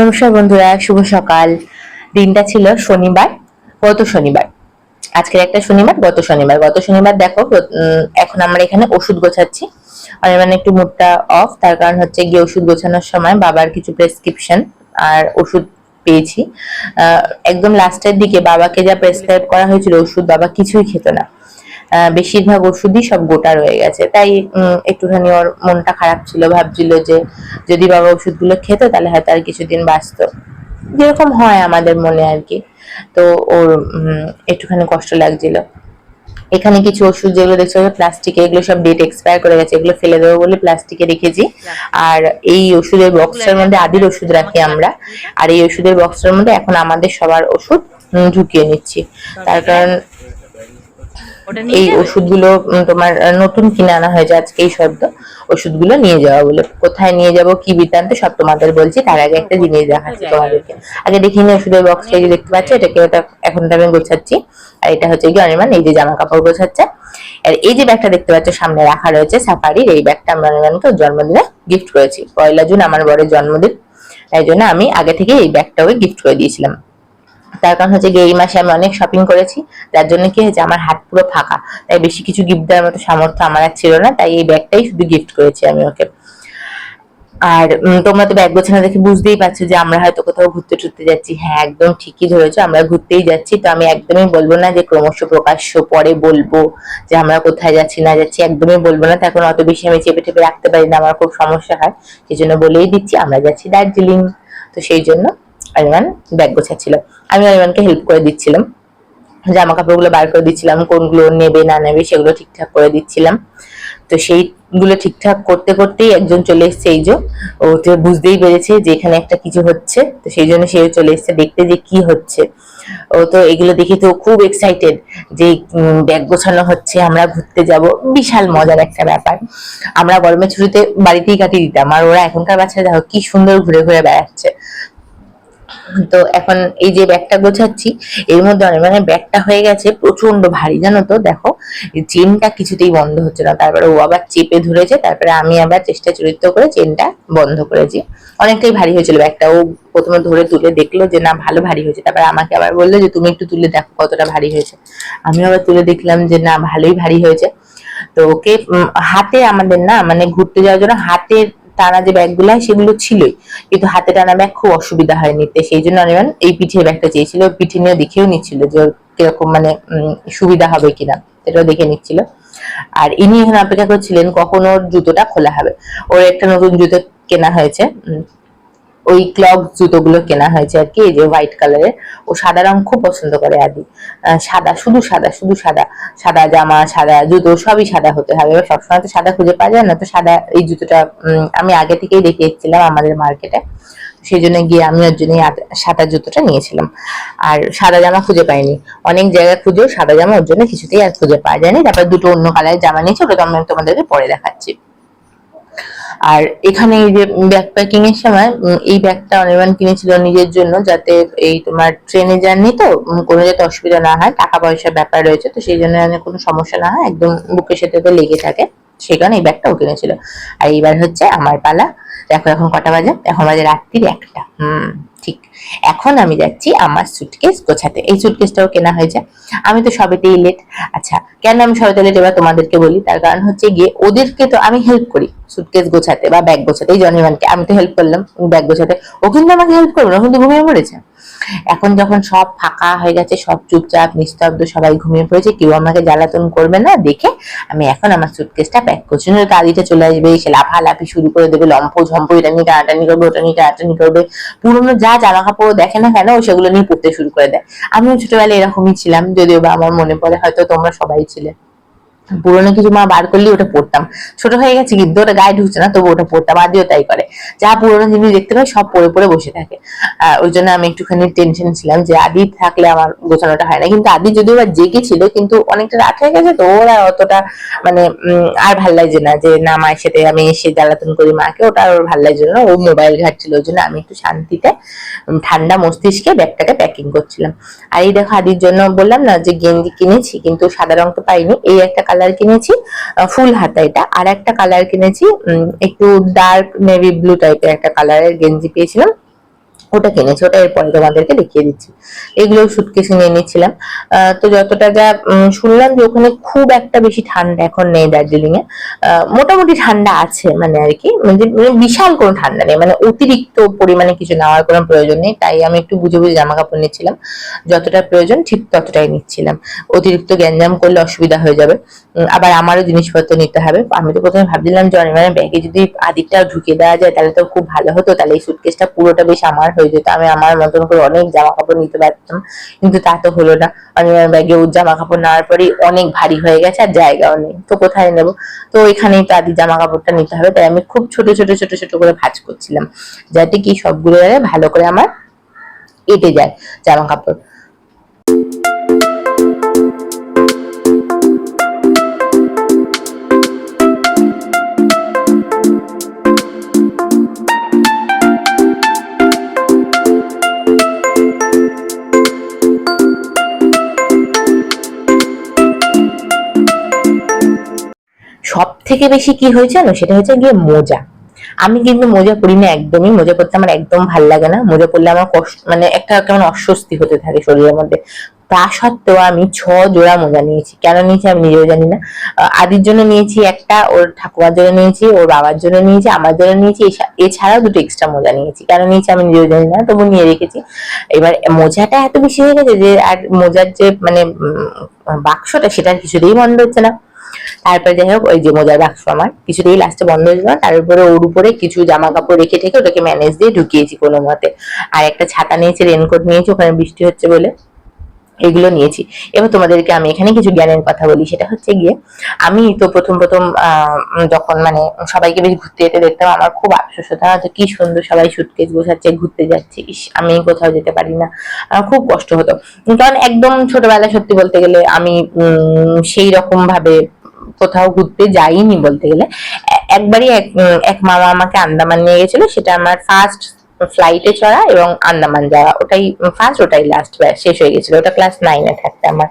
নমস্কার বন্ধুরা, শুভ সকাল। দিনটা ছিল শনিবার, গত শনিবার। আজকের একটা শনিবার, গত শনিবার। গত শনিবার দেখো এখন আমরা এখানে ওষুধ গোছাচ্ছি। আর মানে একটু মুডটা অফ তার কারণ হচ্ছে গিয়ে ওষুধ গোছানোর সময় বাবার কিছু প্রেসক্রিপশন আর ওষুধ পেয়েছি। একদম লাস্টের দিকে বাবাকে যা প্রেসক্রাইব করা হয়েছিল ওষুধ বাবা কিছুই খেত না। বেশিরভাগ ওষুধই সব গোটা রয়ে গেছে। তাই একটুখানি ওর মনটা খারাপ ছিল, ভাবছিল যে যদি বাবা ওষুধগুলো খেত, তাহলে হয়তো আর কিছুদিন বাঁচতো। যেরকম হয় আমাদের মনে আর কি। তো ওর একটুখানি কষ্ট লাগছিল। এখানে কিছু ওষুধ যেগুলো দেখছ প্লাস্টিকে, এগুলো সব ডেট এক্সপায়ার করে গেছে। এগুলো ফেলে দেবো বলে প্লাস্টিকে রেখেছি। আর এই ওষুধের বক্সের মধ্যে আদির ওষুধ রাখি আমরা। আর এই ওষুধের বক্সের মধ্যে এখন আমাদের সবার ওষুধ ঢুকিয়ে নিচ্ছি। তার কারণ এই? ওষুধগুলো তোমার নতুন কিনে আনা হয়েছে আজকে এই শব্দ। ওষুধগুলো নিয়ে যাওয়া বলে কোথায় নিয়ে যাব কি বৃত্তান্ত সব তোমাদের বলছি। তার আগে একটা জিনিস দেখাচ্ছি তোমাদেরকে। আগে দেখিনি ওষুধের বক্সটা যে দেখতে পাচ্ছ এটাকে এখন আমি গোছাচ্ছি। আর এটা হচ্ছে কি অনিমান এই যে জামা কাপড় গোছাচ্ছে। আর এই যে ব্যাগটা দেখতে পাচ্ছ সামনে রাখা রয়েছে সাফারির এই ব্যাগটা আমরা ওর জন্মদিনে গিফট করেছি। পয়লা জুন আমার বড়ের জন্মদিন। তাই জন্য আমি আগে থেকে এই ব্যাগটা ওকে গিফট করে দিয়েছিলাম। তার কারণ হচ্ছে এই মাসে আমি অনেক শপিং করেছি, তার জন্য কি হয়েছে আমার হাত পুরো ফাঁকা। তাই বেশি কিছু গিফট দেওয়ার মতো সামর্থ্য আমার আর ছিল না, তাই এই ব্যাগটাই শুধু গিফট করেছি আমি ওকে। আর তোমরা তো ব্যাগ গোছানো দেখে বুঝতেই পারছ যে আমরা হয়তো কোথাও ঘুরতে টুরতে যাচ্ছি। হ্যাঁ একদম ঠিকই ধরেছো, আমরা ঘুরতেই যাচ্ছি। তো আমি একদমই বলব না যে ক্রমশ প্রকাশ্য পরে বলব যে আমরা কোথায় যাচ্ছি, না যাচ্ছি, একদমই বলব না। কারণ অত বেশি আমি চেপে চেপে রাখতে পারি না, আমার খুব সমস্যা হয়। সেই জন্য বলেই দিচ্ছি, আমরা যাচ্ছি দার্জিলিং। তো সেই জন্য অরিমান ব্যাগ গোছাচ্ছিল। আমি অরিমানকে হেল্প করে দিচ্ছিলাম। জামা কাপড়গুলো বার করে দিচ্ছিলাম, কোনগুলো নেবে, না নেবে, সেগুলো ঠিকঠাক করে দিচ্ছিলাম। তো সেইগুলো ঠিকঠাক করতে করতেই একজন চলে এসেছে এই যে, ও তো বুঝতেই পেরেছে যে এখানে একটা কিছু হচ্ছে। তো সেই জন্য সেও চলে এসেছে দেখতে যে কি হচ্ছে। ও তো এগুলো দেখে তো খুব এক্সাইটেড যে ব্যাগ গোছানো হচ্ছে, আমরা ঘুরতে যাব। বিশাল মজার একটা ব্যাপার। আমরা গরমের ছুটিতে বাড়িতেই কাটিয়ে দিতাম। আর ওরা এখনকার বাচ্চারা দেখো কি সুন্দর ঘুরে ঘুরে বেড়াচ্ছে। তো এখন এই যে ব্যাগটা গোছাচ্ছি, এর মধ্যে অনেক মানে ব্যাগটা হয়ে গেছে প্রচণ্ড ভারী, জানো তো? দেখো চেনটা কিছুতেই বন্ধ হচ্ছে না। তারপরে ও আবার চেপে ধরেছে, তারপরে আমি আবার চেষ্টা চরিত্র করে চেনটা বন্ধ করেছি। অনেকটাই ভারী হয়েছিল ব্যাগটা। ও প্রথমে ধরে তুলে দেখল যে, না, ভালো ভারী হয়েছে। তারপরে আমাকে আবার বলল যে, তুমি একটু তুলে দেখো কতটা ভারী হয়েছে। আমি আবার তুলে দেখলাম যে, না, ভালোই ভারী হয়েছে। তো ওকে হাতে আমাদের না মানে ঘুরতে যাওয়ার জন্য হাতের টানা যে ব্যাগগুলো হয় সেগুলো ছিলই। কিন্তু হাতে টানা ব্যাগ খুব অসুবিধা হয় নিতে। সেই জন্য অনির্বাণ এই পিঠের ব্যাগটা চেয়েছিল, পিঠে নিয়ে দেখেও নিচ্ছিল যে কীরকম মানে সুবিধা হবে কিনা। সেটাও দেখে নিচ্ছিল। আর ইনি এখানে অপেক্ষা করছিলেন কখন ওর জুতোটা খোলা হবে। ওর একটা নতুন জুতো কেনা হয়েছে ওই ক্লগ জুতোগুলো কেনা হয়েছে আর কি, এই যে হোয়াইট কালারের ও সাদা রং খুব পছন্দ করে আদি। সাদা, শুধু সাদা শুধু সাদা। সাদা জামা, সাদা জুতো, সবই সাদা হতে হবে। এবার সবসময় তো সাদা খুঁজে পাওয়া যায় না, তো সাদা এই জুতোটা আমি আগে থেকেই দেখে এসেছিলাম আমাদের মার্কেটে সেই জন্য গিয়ে আমি ওর জন্য সাদা জুতোটা নিয়েছিলাম। আর সাদা জামা খুঁজে পাইনি। অনেক জায়গায় খুঁজেও সাদা জামা ওর জন্য কিছুতেই আর খুঁজে পাওয়া যায়নি। তারপর দুটো অন্য কালারের জামা নিয়েছি, ওটা তো আমি তোমাদেরকে পরে দেখাচ্ছি। আর এখানে এই যে ব্যাকপ্যাকিং এর সময় এই ব্যাগটা অনির্বাণ কিনেছিল নিজের জন্য যাতে এই তোমার ট্রেনে জার্নি তো কোনো যাতে অসুবিধা না হয় টাকা পয়সার ব্যাপার রয়েছে, তো সেই জন্য কোনো সমস্যা না হয়, একদম বুকের সাথে তো লেগে থাকে, সেই কারণে এই ও কিনেছিল। আর এইবার হচ্ছে আমার পালা দেখো এখন কটা বাজে? এখন বাজে রাত্রির একটা। হুম, ঠিক। এখন আমি যাচ্ছি আমার সুটকেস গোছাতে। এই সুটকেসটাও কেনা হয়েছে। আমি তো সবেতেই লেট আচ্ছা কেন আমি সবেতে লেট এবার তোমাদেরকে বলি। তার কারণ হচ্ছে গিয়ে ওদেরকে তো আমি হেল্প করি সুটকেস গোছাতে বা ব্যাগ গোছাতে। এই জনিমানকে আমি তো হেল্প করলাম ব্যাগ গোছাতে। ও কিন্তু আমাকে হেল্প করবে না। কিন্তু ঘুমিয়ে পড়েছে। এখন যখন সব ফাঁকা হয়ে গেছে, সব চুপচাপ, নিস্তব্ধ, সবাই ঘুমিয়ে পড়েছে, কেউ আমাকে জ্বালাতন করবে না দেখে আমি এখন আমার সুটকেসটা প্যাক করছি। নয়তো আদিটা চলে আসবে, সে লাফালাফি শুরু করে দেবে, লম্ফ ঝম্প এটা নিয়ে টানাটানি করবে, ওটা নিয়ে টানাটানি করবে। পুরোনো যা জামা কাপড় দেখে না কেন, সেগুলো নিয়ে পড়তে শুরু করে দেয়। আমিও ছোটবেলায় এরকমই ছিলাম, যদিও বা আমার মনে পড়ে হয়তো তোমরা সবাই ছিলে। পুরোনো কিছু মা বার করলে ওটা পড়তাম। ছোট হয়ে গেছে কিন্তু ওটা গায়ে ঢুকছে না, তবু ওটা পড়তাম, আদিও তাই করে। যা পুরোনো জিনিস দেখতে পাই, সব পড়ে পড়ে বসে থাকে। ওই জন্য আমি একটুখানি টেনশন ছিলাম যে আদি থাকলে আমার গোছানোটা হয় না। কিন্তু আদি যদিও বা জেগে ছিল, কিন্তু অনেকটা রাত হয়ে গেছে, তো ওরা অতটা মানে আর ভালো লাগছে না যে, না, মায়ের সাথে আমি এসে জ্বালাতন করি মাকে, ওটা আর ওর ভালো লাগছে না। ও মোবাইল ঘাটছিল, ওই জন্য আমি একটু শান্তিতে ঠান্ডা মস্তিষ্কে ব্যাগটাকে প্যাকিং করছিলাম। আর এই দেখো, আদির জন্য বললাম না যে গেঞ্জি কিনেছি, কিন্তু সাদা রং তো পাইনি। এই একটা কালার কিনেছি ফুল হাতা এটা। আর একটা কালার কিনেছি একটু ডার্ক নেভি ব্লু টাইপের একটা কালারের গেঞ্জি পেয়েছিলাম। ওটা কিনেছি, ওটা এরপরে তোমাদেরকে দেখিয়ে দিচ্ছি। এগুলো সুটকেসে নিয়ে নিচ্ছিলাম। তো যতটা যা শুনলাম যে ওখানে খুব একটা বেশি ঠান্ডা এখন নেই দার্জিলিং এ মোটামুটি ঠান্ডা আছে মানে আর কি মানে মানে বিশাল কোনো ঠান্ডা নেই মানে অতিরিক্ত পরিমাণে কিছু নেওয়ার কোনো প্রয়োজন নেই, তাই আমি একটু বুঝে বুঝে জামা কাপড় নিচ্ছিলাম। যতটা প্রয়োজন ঠিক ততটাই নিচ্ছিলাম। অতিরিক্ত গ্যাঞ্জাম করলে অসুবিধা হয়ে যাবে। আবার আমারও জিনিসপত্র নিতে হবে। আমি তো প্রথমে ভাবছিলাম যে অনিমানের ব্যাগে যদি আদিকটা ঢুকিয়ে দেওয়া যায়, তাহলে তো খুব ভালো হতো, তাহলে এই সুটকেসটা পুরোটা বেশ আমার হয়ে যেত আমি আমার মতন করে অনেক জামা কাপড় নিতে পারতাম, কিন্তু তা তো হলো না। আমি আমার ব্যাগে ওর জামা কাপড় নেওয়ার পরেই অনেক ভারী হয়ে গেছে আর জায়গাও নেই। তো কোথায় নেব? তো এখানেই তো আদি জামা কাপড়টা নিতে হবে, তাই আমি খুব ছোট ছোট ছোট ছোট করে ভাজ করছিলাম। যাতে কি সবগুলো ভালো করে আমার এটে যায় জামা কাপড় থেকে বেশি কি হয়েছে জানো? সেটা হচ্ছে গিয়ে মোজা। আমি কিন্তু মোজা পরি না একদমই। মোজা পরতে আমার একদম ভালো লাগে না। মোজা পরলে আমার কষ্ট মানে একটা কেমন অস্বস্তি হতে থাকে শরীরের মধ্যে। তা সত্ত্বেও আমি ছ জোড়া মোজা নিয়েছি। কেন নিয়েছি আমি নিজেও জানি না। আদির জন্য নিয়েছি একটা, ওর ঠাকুমার জন্য নিয়েছি, ওর বাবার জন্য নিয়েছি, আমার জন্য নিয়েছি এছাড়াও দুটো এক্সট্রা মোজা নিয়েছি। কেন নিয়েছি আমি নিজেও জানি না, তবু নিয়ে রেখেছি। এবার মোজাটা এত বেশি হয়ে গেছে যে, আর মোজার যে মানে বাক্সটা, সেটা কিছুতেই বন্ধ হচ্ছে না। তারপরে যাই হোক ওই যে মোজার বাক্স আমার। কিছুতেই লাস্টে বন্ধ হয়েছিল না তার উপরে ওর উপরে কিছু জামা কাপড় রেখে টেখে ওটাকে ম্যানেজ দিয়ে ঢুকিয়েছি কোনো মতে। আর একটা ছাতা নিয়েছি রেনকোট নিয়েছি ওখানে বৃষ্টি হচ্ছে বলে এগুলো নিয়েছি। এবার তোমাদেরকে আমি এখানে কিছু জ্ঞানের কথা বলি সেটা হচ্ছে গিয়ে আমি তো প্রথম প্রথম যখন মানে সবাইকে বেশ ঘুরতে যেতে দেখতাম আমার খুব আফসোস হতো "আহ, কি সুন্দর সবাই সুটকেস গোছাচ্ছে ঘুরতে যাচ্ছে ইস আমি কোথাও যেতে পারি না। আমার খুব কষ্ট হতো। কারণ একদম ছোটবেলায় সত্যি বলতে গেলে আমি সেই রকম ভাবে কোথাও ঘুরতে যাইনি বলতে গেলে। একবারই এক এক মামা আমাকে আন্দামান নিয়ে গেছিল, সেটা আমার ফার্স্ট ফ্লাইটে চড়া এবং আন্দামান যাওয়া। ওটাই ফার্স্ট ওটাই লাস্ট শেষ হয়ে গেছিল। ওটা ক্লাস নাইনে থাকতে আমার।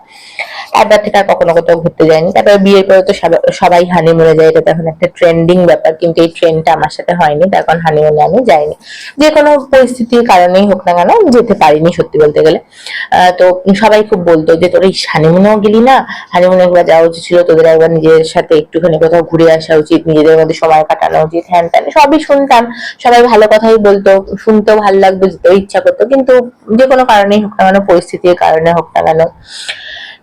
তারপর থেকে আর কখনো কোথাও ঘুরতে যায়নি তারপর বিয়ের পরে তো সবাই- হানিমুনে যায়, এটা তো এখন একটা ট্রেন্ডিং ব্যাপার, কিন্তু এই ট্রেনটা আমার সাথে হয়নি, তার কারণ হানিমুনে আমি যাইনি। যে কোনো পরিস্থিতির কারণেই হোক না কেন যেতে পারিনি সত্যি বলতে গেলে। তো সবাই খুব বলতো যে, তোর এই হানিমুনেও গেলি না? হানিমুনে একবার যাওয়া উচিত ছিল, তোদের একবার নিজের সাথে একটুখানি কোথাও ঘুরে আসা উচিত, নিজেদের মধ্যে সময় কাটানো উচিত, হ্যান ত্যান, সবই শুনতাম। সবাই ভালো কথাই বলতো, শুনতেও ভালো লাগতো যেতেও ইচ্ছা করতো, কিন্তু যে কোনো কারণেই হোক না কেন, পরিস্থিতির কারণে হোক না কেন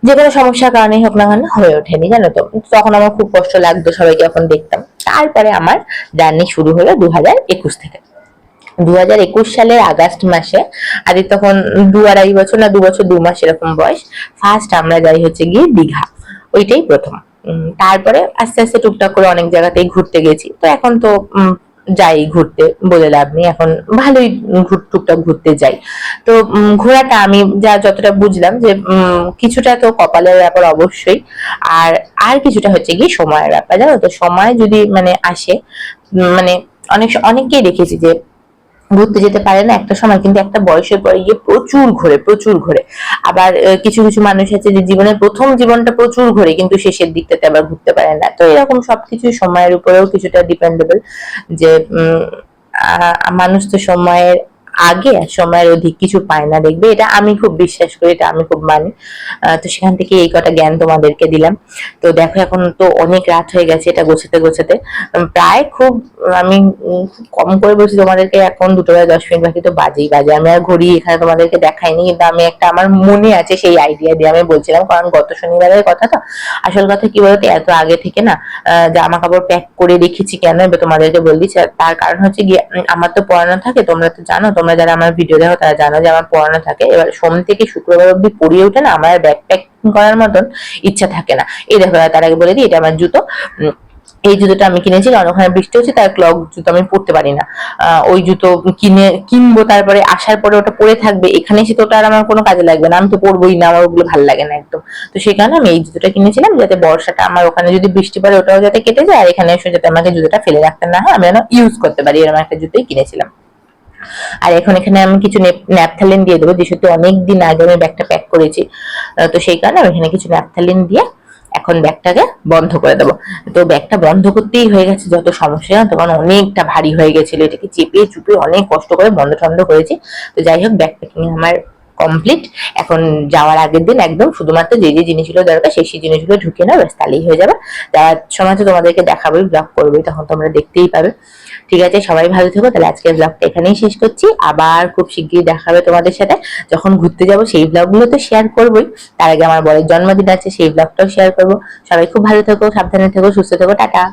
যে কোনো সমস্যার কারণেই হোক না কেন হয়ে ওঠেনি, জানো তো? তখন আমার খুব কষ্ট লাগতো সবাইকে এখন দেখতাম। তারপরে আমার জার্নি শুরু হলো দু হাজার একুশ থেকে। দু হাজার একুশ সালের আগস্ট মাসে আদি তখন দু আড়াই বছর না দু বছর দু মাস এরকম বয়স ফার্স্ট আমরা যাই হচ্ছে গিয়ে দীঘা। ওইটাই প্রথম। তারপরে আস্তে আস্তে টুকটাক করে অনেক জায়গাতেই ঘুরতে গেছি। তো এখন তো যাই ঘুরতে বলে লাভ নেই। এখন ভালোই টুকটাক ঘুরতে যাই। তো ঘোরাটা আমি যা যতটা বুঝলাম যে কিছুটা তো কপালের ব্যাপার অবশ্যই। আর আর কিছুটা হচ্ছে কি সময়ের ব্যাপার। জানো তো, সময় যদি মানে আসে মানে অনেক অনেককেই দেখেছি যে ঘুরতে যেতে পারে না, একটা সময় কিন্তু একটা বয়সের পরে গিয়ে প্রচুর ঘোরে প্রচুর ঘোরে। আবার কিছু কিছু মানুষ আছে যে জীবনের প্রথম জীবনটা প্রচুর ঘোরে, কিন্তু শেষের দিকটাতে আবার ঘুরতে পারে না। তো এরকম সবকিছু সময়ের উপরেও কিছুটা ডিপেন্ডেবল যে মানুষ তো সময়ের আগে আর সময়ের অধিক কিছু পায় না দেখবে। এটা আমি খুব বিশ্বাস করি, এটা আমি খুব মানি। তো সেখান থেকে এই কটা জ্ঞান তোমাদেরকে দিলাম। তো দেখো এখন তো অনেক রাত হয়ে গেছে এটা গোছাতে গোছাতে। প্রায় খুব, আমি কম করে বলছি তোমাদেরকে, এখন দুটো বেলা দশ মিনিট বাকি তো বাজেই বাজে। আমি আর ঘড়ি এখানে তোমাদেরকে দেখাইনি, কিন্তু আমি একটা আমার মনে আছে সেই আইডিয়া দিয়ে আমি বলছিলাম, কারণ গত শনিবারের কথা তো। আসল কথা কি বলতো, এত আগে থেকে না জামা কাপড় প্যাক করে রেখেছি কেন, এবার তোমাদেরকে বল দিচ্ছি তার কারণ হচ্ছে গিয়ে আমার তো পড়ানো থাকে, তোমরা তো জানো তোমরা যারা আমার ভিডিও দেখো, তারা জানো যে আমার পড়ানো থাকে। এবার সোম থেকে শুক্রবার অব্দি পড়িয়ে ওঠে না, আমার ব্যাগ প্যাক করার মতন ইচ্ছা থাকে না। এই দেখো তার আগে বলে দিই, এটা আমার জুতো। এই জুতোটা আমি কিনেছি কারণ ওখানে বৃষ্টি হচ্ছে, তার ক্লগ জুতো আমি পরতে পারি না। ওই জুতো কিনে, কিনবো, তারপরে আসার পরে ওটা পরে থাকবে, এখানে এসে তো ওটা আর আমার কোনো কাজে লাগবে না। আমি তো পরবোই না, আমার ওগুলো ভালো লাগে না একদম। তো সেই কারণে আমি এই জুতোটা কিনেছিলাম, যাতে বর্ষাটা আমার ওখানে যদি বৃষ্টি পড়ে, ওটাও যাতে কেটে যায়, আর এখানে এসে যাতে আমাকে জুতোটা ফেলে রাখতে না হয়, আমি যেন ইউজ করতে পারি, এরকম একটা জুতোই কিনেছিলাম। আর এখন এখানে আমি কিছু ন্যাপথালিন দিয়ে দেবো, যেহেতু অনেক দিন আগে আমি ব্যাগটা প্যাক করেছি। তো সেই কারণে আমি এখানে কিছু ন্যাপথালিন দিয়ে এখন ব্যাগটাকে বন্ধ করে দেবো। তো ব্যাগটা বন্ধ করতেই হয়ে গেছে, যত সমস্যা না, তখন অনেকটা ভারী হয়ে গেছিল। এটাকে চেপে চুপে অনেক কষ্ট করে বন্ধ টন্ধ করেছি। তো যাই হোক ব্যাগ প্যাকিং আমার কমপ্লিট এখন যাওয়ার আগের দিন একদম শুধুমাত্র যে যে জিনিসগুলো দরকার, সেই সেই জিনিসগুলো ঢুকে নাও, ব্যাস, তাহলেই হয়ে যাবে। যাওয়ার সময় তো তোমাদেরকে দেখাবোই ব্লগ করবোই, তখন তোমরা দেখতেই পাবে। ঠিক আছে, সবাই ভালো থেকো, তাহলে আজকের ব্লগটা এখানেই শেষ করছি। আবার খুব শিগগিরই দেখা হবে তোমাদের সাথে। যখন ঘুরতে যাব, সেই ব্লগগুলো তো শেয়ার করবোই। তার আগে আমার বরের জন্মদিন আছে, সেই ব্লগটাও শেয়ার করব। সবাই খুব ভালো থেকো, সাবধানে থেকো, সুস্থ থেকো, টাটা।